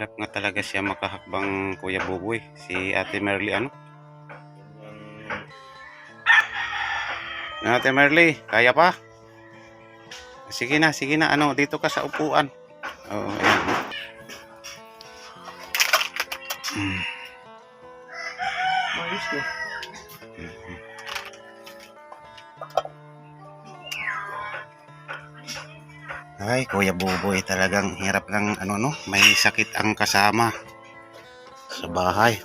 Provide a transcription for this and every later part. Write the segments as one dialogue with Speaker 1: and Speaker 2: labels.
Speaker 1: Hirap nga talaga siya makahakbang Kuya Buboy. Si Ate Merly ano? Ate Merly, kaya pa? Sige na, sige na. Ano, dito ka sa upuan. Oo, ayan. Mm.
Speaker 2: Ayos ko.
Speaker 1: Ay, Kuya Buboy, talagang hirap lang, ano, no? May sakit ang kasama sa bahay.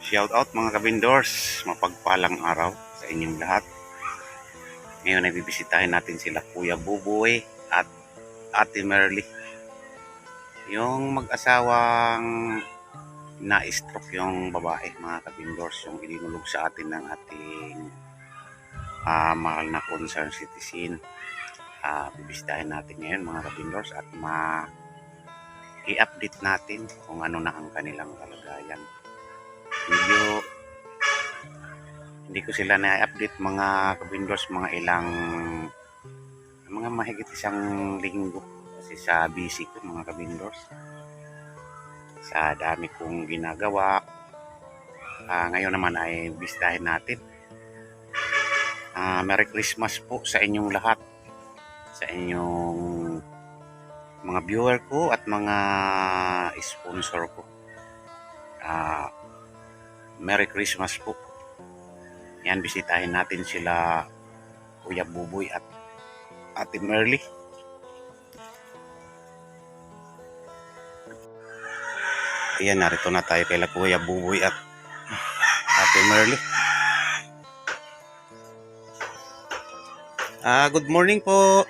Speaker 1: Shout out mga kabindors, mapagpalang araw sa inyong lahat. Ngayon ay bibisitahin natin sila Kuya Buboy at Ate Merly. Yung mag-asawang na-stroke yung babae, mga kabindors, yung ilinulog sa atin ng ating ah, mahal na concern citizen uh, bibisitahin natin ngayon mga kabindors at ma i-update natin kung ano na ang kanilang kalagayan. Medyo hindi ko sila na-update mga kabindors mga ilang mga mahigit isang linggo. Kasi sa busy ko mga kabindors sa dami kong ginagawa. Ah, ngayon naman ay bisitahin natin. Ah, Merry Christmas po sa inyong lahat sa inyong mga viewer ko at mga sponsor ko. Ah, Merry Christmas po. Yan, bisitahin natin sila Kuya Buboy at Ate Merly. Ayan, narito na tayo kay Kuya Buboy at Ate Merly. Ah, good morning po.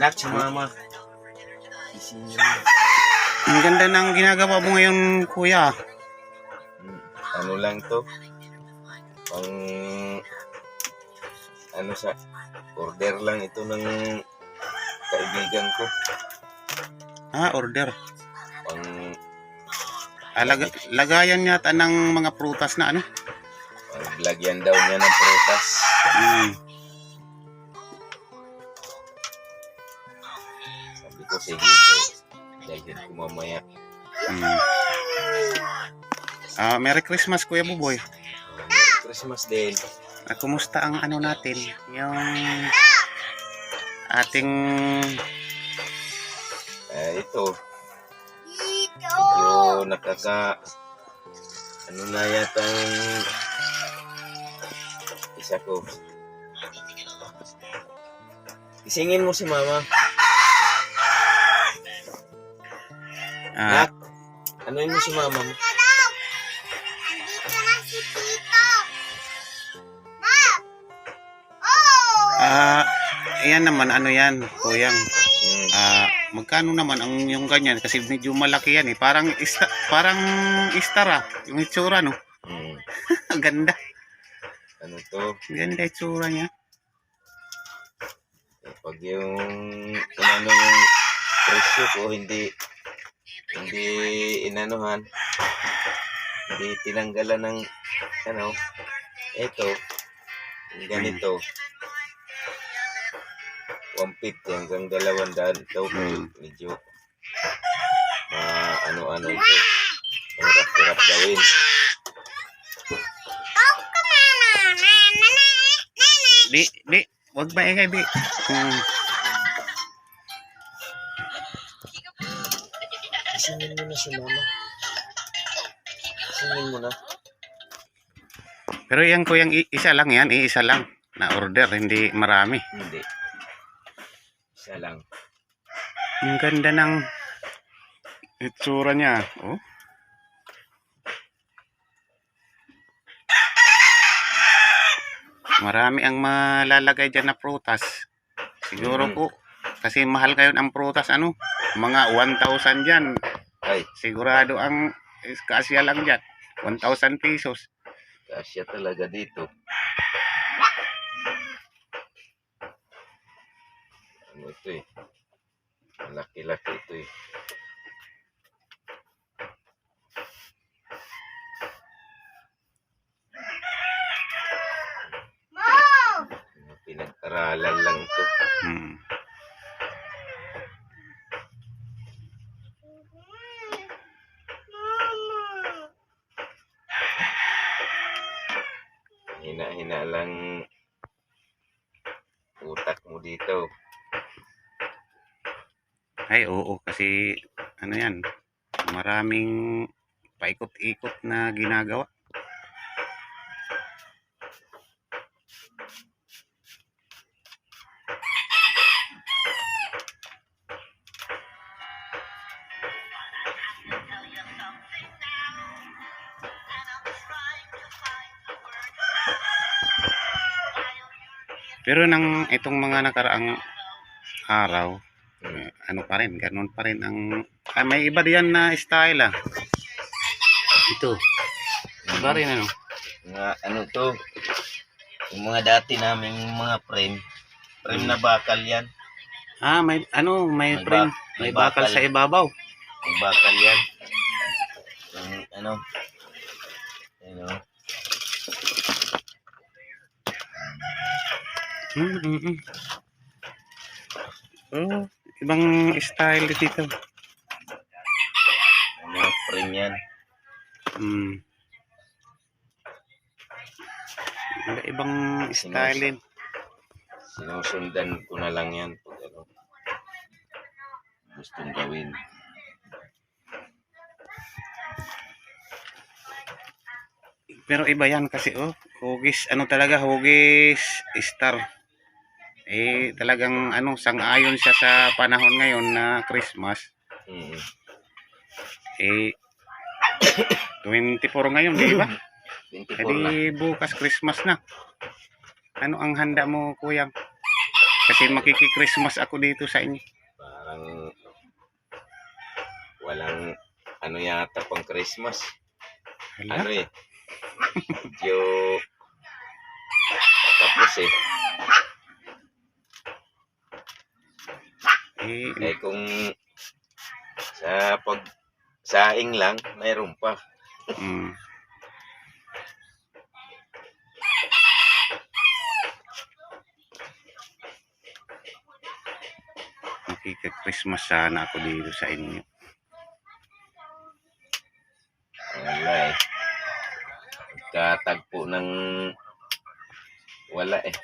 Speaker 2: Nak, si mama.
Speaker 1: Ang ganda ng ginagawa mo ngayon, kuya.
Speaker 2: Ano lang to? Pang... Ano sa... Order lang ito ng kaibigan ko.
Speaker 1: Ah, order. Ah, laga- lagayan yata ng mga prutas na ano.
Speaker 2: Paglagyan daw niya ng prutas.
Speaker 1: Hmm.
Speaker 2: Sabi ko, sige. Lagyan ko mamaya.
Speaker 1: Hmm. Ah, Merry Christmas, Kuya Buboy.
Speaker 2: Oh, Merry Christmas din.
Speaker 1: Ah, kumusta ang ano natin? Yung ating
Speaker 2: Eh, ito. Medyo nakaka... Ano na yata ang isa ko. Isingin mo si mama.
Speaker 1: ah,
Speaker 2: Nak, ano yun mo si mama mo?
Speaker 1: ah, ayan naman, ano yan, kuyang. Ah, magkano naman ang yung ganyan kasi medyo malaki yan eh. Parang ista, parang istara, yung itsura no. Ang ganda.
Speaker 2: Ano to?
Speaker 1: Ganda itsura niya.
Speaker 2: Pag yung kung ano yung presyo ko hindi hindi inanuhan hindi tinanggalan ng ano ito ganito 150 hanggang 200 ito
Speaker 1: Mm.
Speaker 2: medyo ma ano-ano ito hirap-hirap gawin
Speaker 1: Di, di, wag maingay, di. Hmm.
Speaker 2: isingin mo na si mama isingin mo na
Speaker 1: Pero yan kuyang i- isa lang yan, iisa lang na order, hindi marami.
Speaker 2: hindi isa lang
Speaker 1: Ang ganda ng itsura niya. Oh. Marami ang malalagay dyan na prutas. Siguro
Speaker 2: Mm.
Speaker 1: po, kasi mahal kayo ang prutas, ano? Mga 1,000 dyan.
Speaker 2: ay
Speaker 1: Sigurado ang kasya lang dyan. 1,000 pesos.
Speaker 2: Kasya talaga dito. Ano ito eh? Malaki-laki ito eh. Ano, Pinagtara Aralan lang ito.
Speaker 1: Hmm.
Speaker 2: Hina-hina lang utak mo dito.
Speaker 1: Ay, oo, kasi ano yan, maraming paikot-ikot na ginagawa. Pero nang itong mga nakaraang araw, eh, ano pa rin, ganun pa rin ang ah, may iba diyan na style ah. Ito. Iba rin ano.
Speaker 2: Mga ano to, yung mga dati naming mga frame, frame na bakal yan.
Speaker 1: Ah, may ano, may,
Speaker 2: May
Speaker 1: frame,
Speaker 2: bak-
Speaker 1: may
Speaker 2: may
Speaker 1: bakal
Speaker 2: bakal.
Speaker 1: sa ibabaw.
Speaker 2: Yung bakal yan. Yung ano, ano,
Speaker 1: Mm, mm, mm. Oh, ibang style dito.
Speaker 2: Frame yan.
Speaker 1: Mm. Iba ibang style din.
Speaker 2: Sinusundan ko na lang yan pag ano, gustong gawin.
Speaker 1: Pero iba yan kasi oh, hugis ano talaga hugis star. Eh talagang ano sang-ayon siya sa panahon ngayon na Christmas.
Speaker 2: Mm.
Speaker 1: Eh 24 ngayon, di ba?
Speaker 2: 24
Speaker 1: Eh
Speaker 2: na.
Speaker 1: bukas Christmas na. Ano ang handa mo, kuya? Kasi makiki-Christmas ako dito sa inyo.
Speaker 2: Parang walang ano yata pang Christmas.
Speaker 1: Hala,
Speaker 2: Ano eh. Medyo tapos eh.
Speaker 1: eh,
Speaker 2: Eh kung sa pag saing lang, mayroon pa.
Speaker 1: mm, makiki-Christmas sana ako dito sa inyo.
Speaker 2: Wala eh. Katagpo ng wala eh.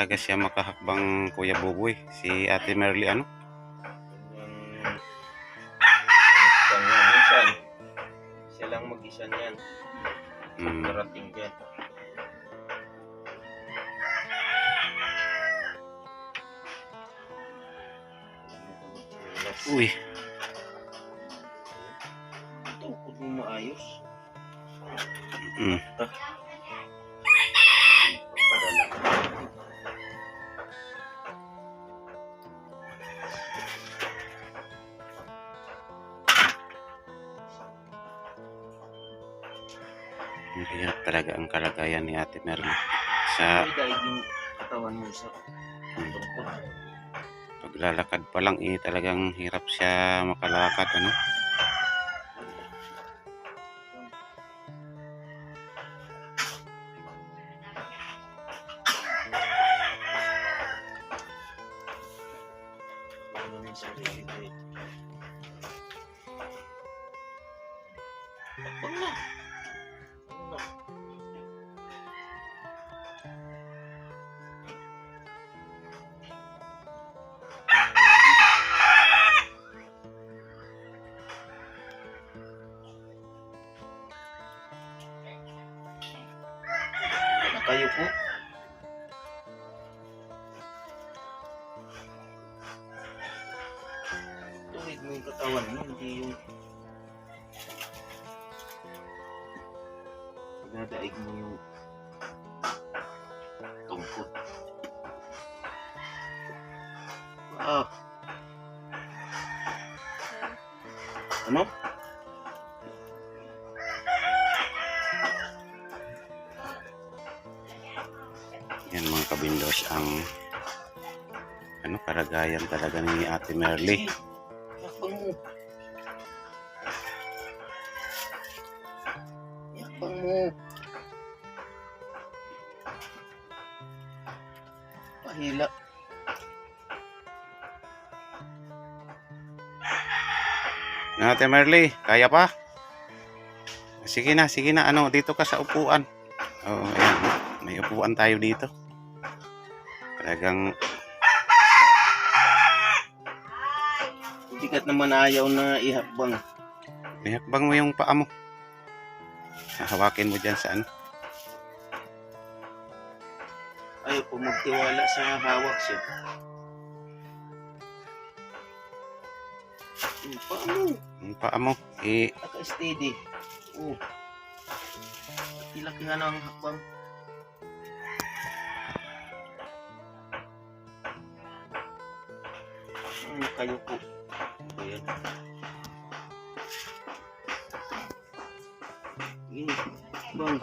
Speaker 1: Talaga siya makahakbang Kuya Buboy. Si Ate Merly ano?
Speaker 2: Minsan. Siya lang mag-isa niyan.
Speaker 1: Mm.
Speaker 2: Parating dyan.
Speaker 1: Uy,
Speaker 2: Tukod mo maayos.
Speaker 1: mm. Mahirap kalagayan ni Ate Merly. Sa mm,
Speaker 2: tukod.
Speaker 1: paglalakad pa lang eh talagang hirap siya makalakad. Ano
Speaker 2: Kayo po. Tuwid
Speaker 1: ang ano karagayan talaga ni Ate Merly.
Speaker 2: Yakbang mo. Yakbang mo. Pahila.
Speaker 1: Na Ate Merly, kaya pa? Sige na, sige na. Ano, dito ka sa upuan. Oo, ayan. May upuan tayo dito. Talagang
Speaker 2: Bigat naman ayaw na ihakbang.
Speaker 1: Ihakbang mo yung paa mo. Hawakin mo dyan sa ano.
Speaker 2: Ayaw po magtiwala sa hawak siya. Hmm, Paano?
Speaker 1: Yung paa mo. Eh,
Speaker 2: Naka-steady. Oh. Ilaki nga ng hakbang. Kayo po? Ayan. Eh, bang.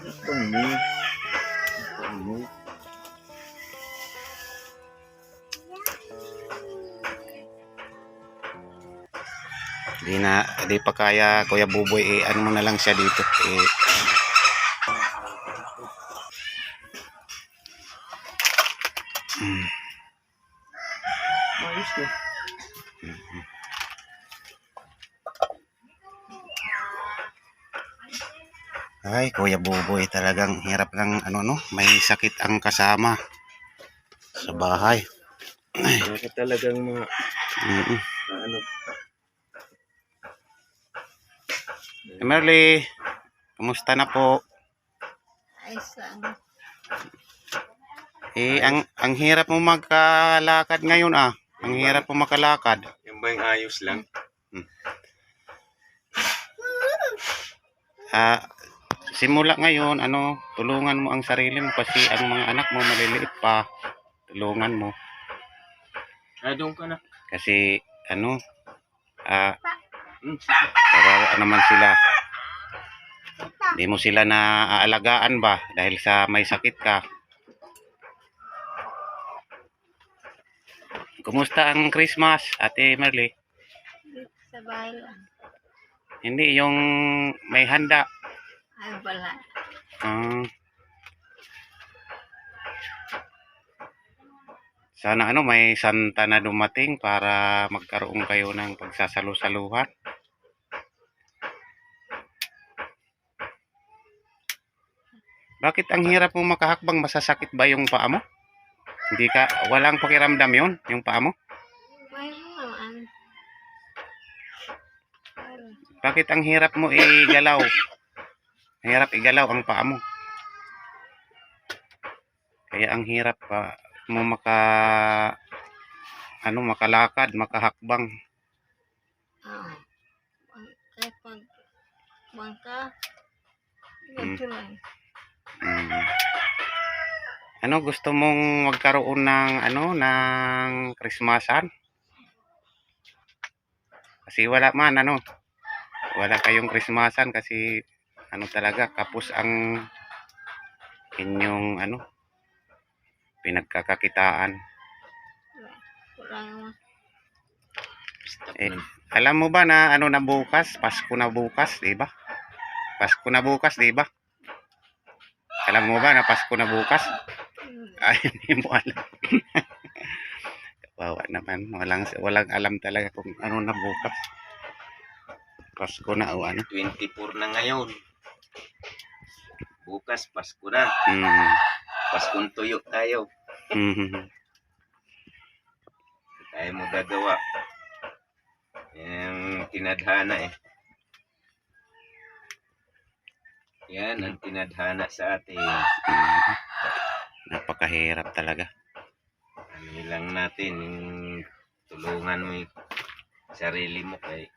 Speaker 2: Hakbang mo. Hakbang mo.
Speaker 1: di na, di pa kaya Kuya Buboy, eh, ano mo na lang siya dito. Eh, Ay, Kuya Buboy, talagang hirap ng ano no, may sakit ang kasama sa bahay.
Speaker 2: Baka talagang mga
Speaker 1: Mm-mm.
Speaker 2: ano.
Speaker 1: Merly, kumusta na po?
Speaker 3: Ayos lang.
Speaker 1: Eh, ang, ang hirap mo magkalakad ngayon ah. Ang hirap mo makalakad.
Speaker 2: Yung ba yung ayos lang?
Speaker 1: Ah, simula ngayon, ano, tulungan mo ang sarili mo kasi ang mga anak mo maliliit pa. Tulungan mo.
Speaker 2: Ah, doon ka na.
Speaker 1: Kasi, ano, ah,
Speaker 2: Hmm.
Speaker 1: kawawa naman sila. Hindi mo sila na aalagaan ba dahil sa may sakit ka. Kumusta ang Christmas, Ate Merly?
Speaker 3: Sa bahay lang.
Speaker 1: Hindi, yung may handa.
Speaker 3: Ay, wala.
Speaker 1: Ah. sana ano, may santa na dumating para magkaroon kayo ng pagsasalu-saluhan. Bakit ang hirap mo makahakbang? Masasakit ba yung paa mo? Hindi ka, walang pakiramdam yun, yung paa mo? Bakit ang hirap mo igalaw? Hirap igalaw ang paa mo. Kaya ang hirap pa mo maka ano makalakad, makahakbang.
Speaker 3: Ah. Kaya pag bangka, ganito lang.
Speaker 1: Mm. Ano gusto mong magkaroon ng ano ng Christmasan? Kasi wala man ano. Wala kayong Christmasan kasi ano talaga kapos ang inyong ano pinagkakakitaan. Eh. Alam mo ba na ano na bukas? Pasko na bukas, 'di ba? Pasko na bukas, 'di ba? Alam mo ba na Pasko na bukas? Ay, hindi mo alam. Kawawa naman. Walang, walang alam talaga kung ano na bukas. Pasko na o ano.
Speaker 2: 24 na ngayon. Bukas, Pasko na.
Speaker 1: Mm.
Speaker 2: Paskong tuyo tayo.
Speaker 1: Mhm.
Speaker 2: Tayo mo gagawa. Yung tinadhana eh. Yan ang tinadhana sa atin.
Speaker 1: Mhm. Napakahirap talaga.
Speaker 2: Ano lang natin, tulungan mo yung sarili mo kay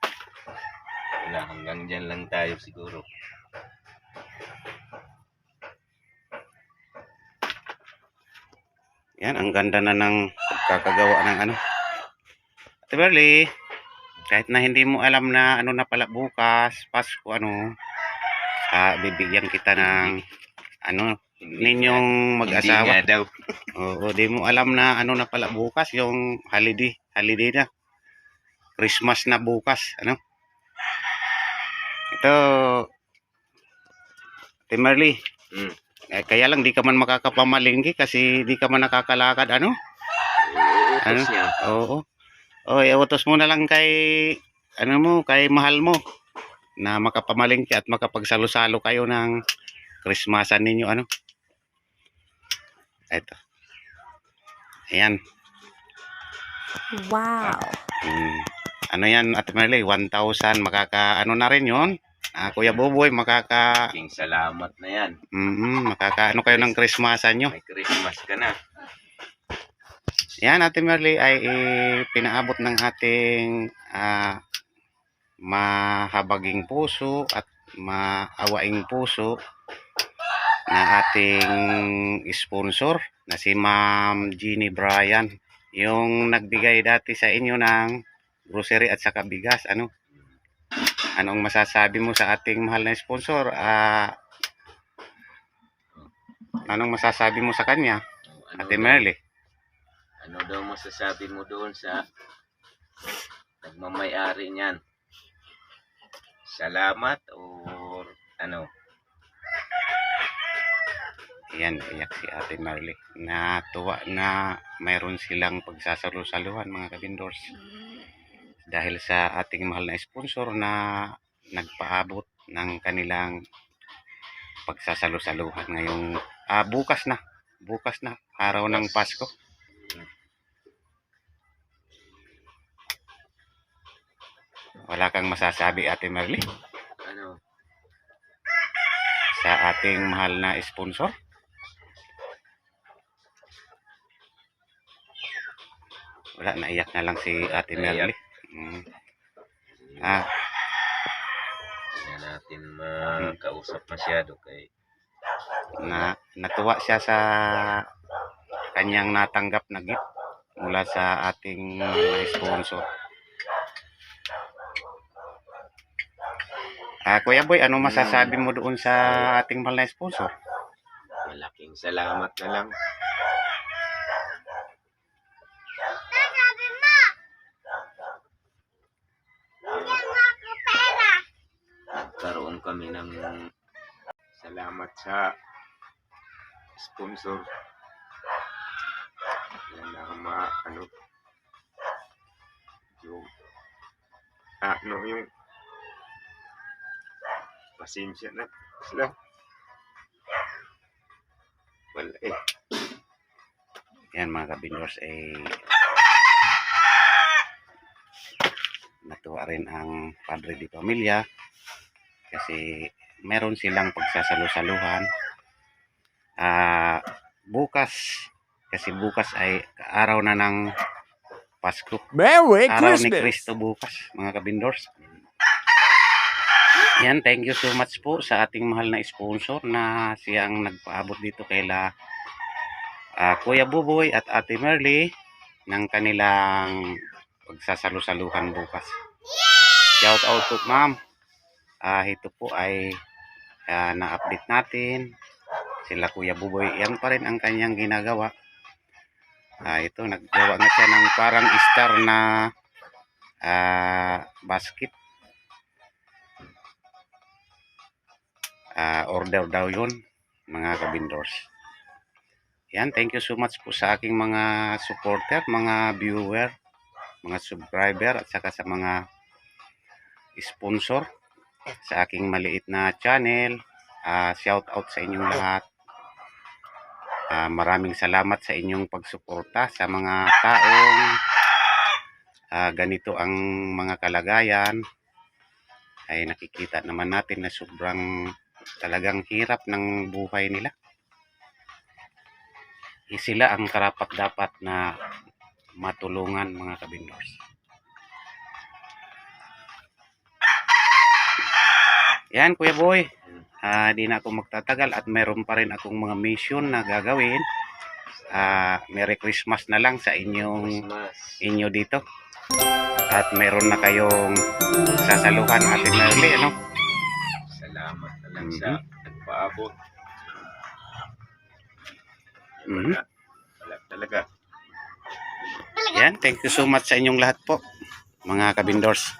Speaker 2: wala hanggang dyan lang tayo siguro.
Speaker 1: Yan, ang ganda na ng pagkakagawa ng ano. Ate Berly, kahit na hindi mo alam na ano na pala bukas, Pasko, ano, ah, bibigyan kita ng ano ninyong mag-asawa.
Speaker 2: daw.
Speaker 1: Oo, di mo alam na ano na pala bukas yung holiday, holiday na. Christmas na bukas, ano? Ito Timberly,
Speaker 2: Mm.
Speaker 1: Eh, kaya lang di ka man makakapamalingki kasi di ka man nakakalakad, ano? Ano? Oo. O, iutos mo na lang kay, ano mo, kay mahal mo na makapamalingki at makapagsalo-salo kayo ng Christmasan ninyo, ano? Ito. Ayan.
Speaker 4: Wow.
Speaker 1: Mm. Ano yan, Ate Merle? 1,000. Makaka, ano na rin yon Ah, Kuya Buboy, makaka,
Speaker 2: King salamat na yan.
Speaker 1: mm, makaka, ano kayo ng Christmasan nyo?
Speaker 2: May Christmas ka na.
Speaker 1: Yan, Ate Merle ay eh, pinaabot ng ating ah, mahabaging puso at maawaing puso na ating sponsor na si Ma'am Jeannie Bryan. Yung nagbigay dati sa inyo ng grocery at saka bigas. Ano? Anong masasabi mo sa ating mahal na sponsor? Ah, anong masasabi mo sa kanya,
Speaker 2: Ano
Speaker 1: Ate Merle?
Speaker 2: Ano daw masasabi mo doon sa nagmamayari niyan? Salamat or ano?
Speaker 1: Ayan, iyak si Ate Marley. Natuwa na mayroon silang pagsasalu-saluhan mga kabindors. Dahil sa ating mahal na sponsor na nagpaabot ng kanilang pagsasalu-saluhan ngayong ah, bukas na. Bukas na, araw ng Pasko. Wala kang masasabi Ate Marley
Speaker 2: Ano?
Speaker 1: sa ating mahal na sponsor? Wala, naiyak na lang si Ate. Merly. Mm. Ah,
Speaker 2: Hindi na natin makausap masyado kay
Speaker 1: na natuwa siya sa kanyang natanggap na gift mula sa ating mga sponsor. Ah, Kuya Boy, ano masasabi mo doon sa ating mahal na sponsor?
Speaker 2: malaking salamat na lang. Kami ng salamat sa sponsor. Yan ang mga ano yung ano yung pasensya na sila. Wala eh.
Speaker 1: Yan mga kabindors eh natuwa rin ang padre di pamilya kasi meron silang pagsasalo-saluhan ah bukas kasi bukas ay araw na ng Pasko
Speaker 4: Merry
Speaker 1: araw ni Kristo bukas mga kabindors yan thank you so much po sa ating mahal na sponsor na siyang nagpaabot dito kaila ah, Kuya Buboy at Ate Merly ng kanilang pagsasalo-saluhan bukas. Shout out to ma'am. Ah, ito po ay ah, na-update natin. Sila Kuya Buboy, yan pa rin ang kanyang ginagawa. Ah, ito, naggawa nga siya ng parang star na ah, basket. Ah, order daw yun, mga kabindors. Yan, thank you so much po sa aking mga supporter, mga viewer, mga subscriber at saka sa mga sponsor sa aking maliit na channel. Ah, shout out sa inyong lahat. Ah, maraming salamat sa inyong pagsuporta sa mga taong ah, ganito ang mga kalagayan ay nakikita naman natin na sobrang talagang hirap ng buhay nila eh, sila ang karapat dapat na matulungan mga kabindors. Yan, Kuya Boy. Ah, di na ako magtatagal at meron pa rin akong mga mission na gagawin. Ah, Merry Christmas na lang sa inyong
Speaker 2: Christmas.
Speaker 1: inyo dito. At meron na kayong sasaluhan Ate Merly, ano?
Speaker 2: Salamat na lang siya nagpaabot.
Speaker 1: Mhm.
Speaker 2: Wala, wala talaga.
Speaker 1: Yan, thank you so much sa inyong lahat po, mga kabindors.